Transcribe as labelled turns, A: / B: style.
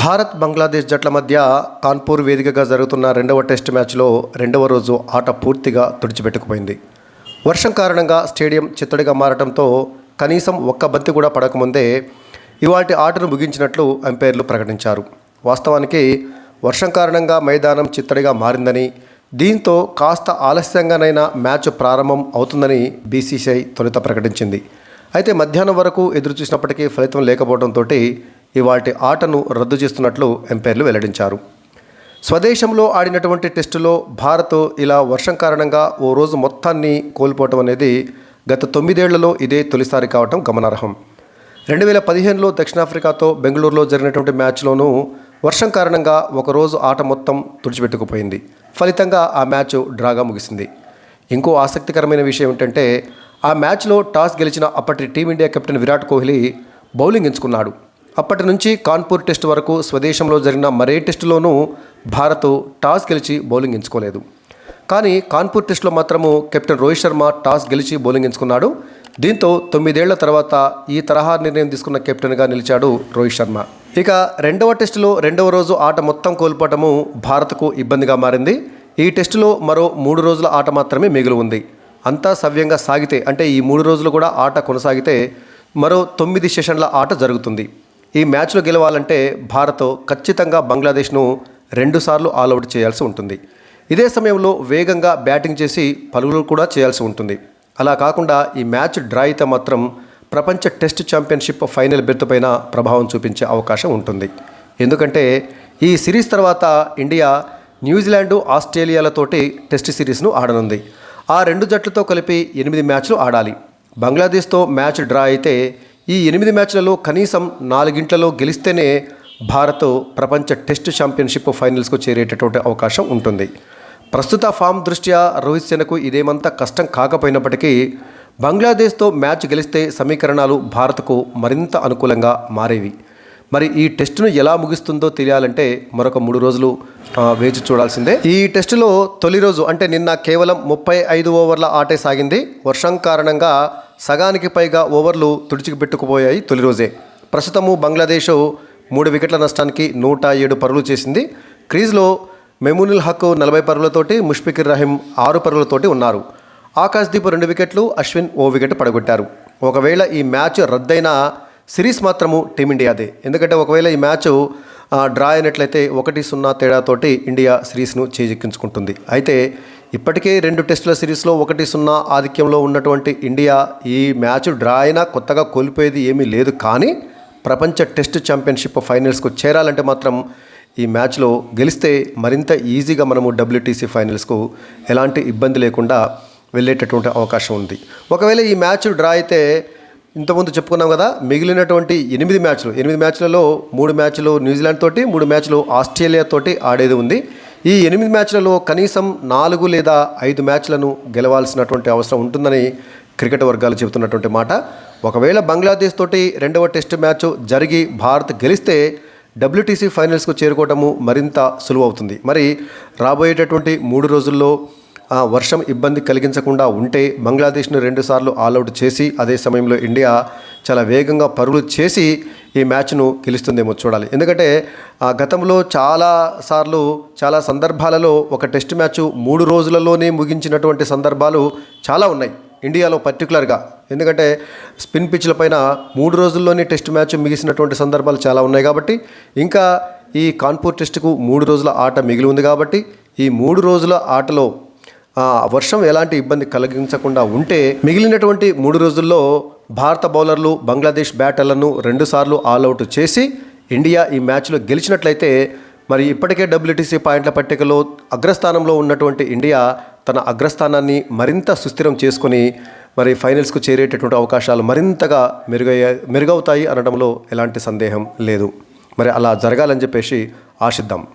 A: భారత్ బంగ్లాదేశ్ జట్ల మధ్య కాన్పూర్ వేదికగా జరుగుతున్న రెండవ టెస్ట్ మ్యాచ్లో రెండవ రోజు ఆట పూర్తిగా తుడిచిపెట్టుకుపోయింది. వర్షం కారణంగా స్టేడియం చిత్తడిగా మారడంతో కనీసం ఒక్క బంతి కూడా పడకముందే ఇవాటి ఆటను ముగించినట్లు అంపైర్లు ప్రకటించారు. వాస్తవానికి వర్షం కారణంగా మైదానం చిత్తడిగా మారిందని దీంతో కాస్త ఆలస్యంగానైనా మ్యాచ్ ప్రారంభం అవుతుందని బీసీసీఐ తొలుత ప్రకటించింది. అయితే మధ్యాహ్నం వరకు ఎదురు చూసినప్పటికీ ఫలితం లేకపోవడంతో ఇవాటి ఆటను రద్దు చేస్తున్నట్లు ఎంపైర్లు వెల్లడించారు. స్వదేశంలో ఆడినటువంటి టెస్టులో భారత్ ఇలా వర్షం కారణంగా ఓ రోజు మొత్తాన్ని కోల్పోవటం అనేది గత తొమ్మిదేళ్ళలో ఇదే తొలిసారి కావటం గమనార్హం. రెండు వేల పదిహేనులో దక్షిణాఫ్రికాతో బెంగళూరులో జరిగినటువంటి మ్యాచ్లోనూ వర్షం కారణంగా ఒకరోజు ఆట మొత్తం తుడిచిపెట్టుకుపోయింది. ఫలితంగా ఆ మ్యాచ్ డ్రాగా ముగిసింది. ఇంకో ఆసక్తికరమైన విషయం ఏంటంటే ఆ మ్యాచ్లో టాస్ గెలిచిన అప్పటి team India captain Virat Kohli bowling ఎంచుకున్నాడు. అప్పటి నుంచి కాన్పూర్ టెస్ట్ వరకు స్వదేశంలో జరిగిన మరే టెస్టులోనూ భారత్ టాస్ గెలిచి బౌలింగ్ ఎంచుకోలేదు. కానీ కాన్పూర్ టెస్టులో మాత్రము కెప్టెన్ రోహిత్ శర్మ టాస్ గెలిచి బౌలింగ్ ఎంచుకున్నాడు. దీంతో తొమ్మిదేళ్ళ తర్వాత ఈ తరహా నిర్ణయం తీసుకున్న కెప్టెన్గా నిలిచాడు రోహిత్ శర్మ. ఇక రెండవ టెస్టులో రెండవ రోజు ఆట మొత్తం కోల్పోవటము భారత్కు ఇబ్బందిగా మారింది. ఈ టెస్టులో మరో మూడు రోజుల ఆట మాత్రమే మిగిలి ఉంది. అంతా సవ్యంగా సాగితే అంటే ఈ మూడు రోజులు కూడా ఆట కొనసాగితే మరో తొమ్మిది సెషన్ల ఆట జరుగుతుంది. ఈ మ్యాచ్లో గెలవాలంటే భారత్ ఖచ్చితంగా బంగ్లాదేశ్ను రెండుసార్లు ఆల్అవుట్ చేయాల్సి ఉంటుంది. ఇదే సమయంలో వేగంగా బ్యాటింగ్ చేసి పరుగులు కూడా చేయాల్సి ఉంటుంది. అలా కాకుండా ఈ మ్యాచ్ డ్రా అయితే మాత్రం ప్రపంచ టెస్ట్ ఛాంపియన్షిప్ ఫైనల్ బెర్త్ పైన ప్రభావం చూపించే అవకాశం ఉంటుంది. ఎందుకంటే ఈ సిరీస్ తర్వాత ఇండియా న్యూజిలాండ్ ఆస్ట్రేలియాలతోటి టెస్ట్ సిరీస్ను ఆడనుంది. ఆ రెండు జట్లతో కలిపి ఎనిమిది మ్యాచ్లు ఆడాలి. బంగ్లాదేశ్తో మ్యాచ్ డ్రా అయితే ఈ ఎనిమిది మ్యాచ్లలో కనీసం నాలుగింట్లలో గెలిస్తేనే భారత్ ప్రపంచ టెస్ట్ ఛాంపియన్షిప్ ఫైనల్స్కు చేరేటటువంటి అవకాశం ఉంటుంది. ప్రస్తుత ఫామ్ దృష్ట్యా రోహిత్ సేనకు ఇదేమంతా కష్టం కాకపోయినప్పటికీ బంగ్లాదేశ్తో మ్యాచ్ గెలిస్తే సమీకరణాలు భారత్కు మరింత అనుకూలంగా మారేవి. మరి ఈ టెస్టును ఎలా ముగిస్తుందో తెలియాలంటే మరొక మూడు రోజులు వేచి చూడాల్సిందే. ఈ టెస్టులో తొలి రోజు అంటే నిన్న కేవలం ముప్పై ఐదు ఓవర్ల ఆటే సాగింది. వర్షం కారణంగా సగానికి పైగా ఓవర్లు తుడిచిపెట్టుకుపోయాయి తొలి రోజే. ప్రస్తుతము బంగ్లాదేశ్ మూడు వికెట్ల నష్టానికి నూట ఏడు పరుగులు చేసింది. క్రీజ్లో మెమూనుల్ హక్ నలభై పరుగులతోటి ముష్ఫికిర్ రహీం ఆరు పరుగులతోటి ఉన్నారు. ఆకాశ్దీప్ రెండు వికెట్లు అశ్విన్ ఓ వికెట్ పడగొట్టారు. ఒకవేళ ఈ మ్యాచ్ రద్దయినా సిరీస్ మాత్రము టీమిండియాదే. ఎందుకంటే ఒకవేళ ఈ మ్యాచ్ డ్రా అయినట్లయితే ఒకటి సున్నా తేడాతోటి ఇండియా సిరీస్ను చేజిక్కించుకుంటుంది. అయితే ఇప్పటికే రెండు టెస్టుల సిరీస్లో ఒకటి సున్నా ఆధిక్యంలో ఉన్నటువంటి ఇండియా ఈ మ్యాచ్ డ్రా అయినా కొత్తగా కోల్పోయేది ఏమీ లేదు. కానీ ప్రపంచ టెస్ట్ ఛాంపియన్షిప్ ఫైనల్స్కు చేరాలంటే మాత్రం ఈ మ్యాచ్లో గెలిస్తే మరింత ఈజీగా మనము డబ్ల్యూటీసీ ఫైనల్స్కు ఎలాంటి ఇబ్బంది లేకుండా వెళ్ళేటటువంటి అవకాశం ఉంది. ఒకవేళ ఈ మ్యాచ్ డ్రా అయితే ఇంతకుముందు చెప్పుకున్నాం కదా మిగిలినటువంటి ఎనిమిది మ్యాచ్లు ఎనిమిది మ్యాచ్లలో మూడు మ్యాచ్లు న్యూజిలాండ్ తోటి మూడు మ్యాచ్లు ఆస్ట్రేలియా తోటి ఆడేది ఉంది. ఈ ఎనిమిది మ్యాచ్లలో కనీసం నాలుగు లేదా ఐదు మ్యాచ్లను గెలవాల్సినటువంటి అవసరం ఉంటుందని క్రికెట్ వర్గాలు చెబుతున్నటువంటి మాట. ఒకవేళ బంగ్లాదేశ్ తోటి రెండవ టెస్ట్ మ్యాచ్ జరిగి భారత్ గెలిస్తే డబ్ల్యూటీసీ ఫైనల్స్కు చేరుకోవటము మరింత సులువవుతుంది. మరి రాబోయేటటువంటి మూడు రోజుల్లో ఆ, వర్షం ఇబ్బంది కలిగించకుండా ఉంటే బంగ్లాదేశ్ను రెండుసార్లు ఆల్అవుట్ చేసి అదే సమయంలో ఇండియా చాలా వేగంగా పరుగులు చేసి ఈ మ్యాచ్ను గెలుస్తుందేమో చూడాలి. ఎందుకంటే ఆ, గతంలో చాలా సార్లు చాలా సందర్భాలలో ఒక టెస్ట్ మ్యాచ్ మూడు రోజులలోనే ముగించినటువంటి సందర్భాలు చాలా ఉన్నాయి ఇండియాలో పర్టికులర్గా. ఎందుకంటే స్పిన్ పిచ్ల పైన మూడు రోజుల్లోనే టెస్ట్ మ్యాచ్ మిగిసినటువంటి సందర్భాలు చాలా ఉన్నాయి కాబట్టి ఇంకా ఈ కాన్పూర్ టెస్టుకు మూడు రోజుల ఆట మిగిలి ఉంది కాబట్టి ఈ మూడు రోజుల ఆటలో వర్షం ఎలాంటి ఇబ్బంది కలిగించకుండా ఉంటే మిగిలినటువంటి మూడు రోజుల్లో భారత బౌలర్లు బంగ్లాదేశ్ బ్యాటర్లను రెండుసార్లు ఆల్అవుట్ చేసి ఇండియా ఈ మ్యాచ్లో గెలిచినట్లయితే మరి ఇప్పటికే డబ్ల్యూటీసీ పాయింట్ల పట్టికలో అగ్రస్థానంలో ఉన్నటువంటి ఇండియా తన అగ్రస్థానాన్ని మరింత సుస్థిరం చేసుకొని మరి ఫైనల్స్కు చేరేటటువంటి అవకాశాలు మరింతగా మెరుగయ్యే మెరుగవుతాయి అనడంలో ఎలాంటి సందేహం లేదు. మరి అలా జరగాలని చెప్పేసి ఆశిద్దాం.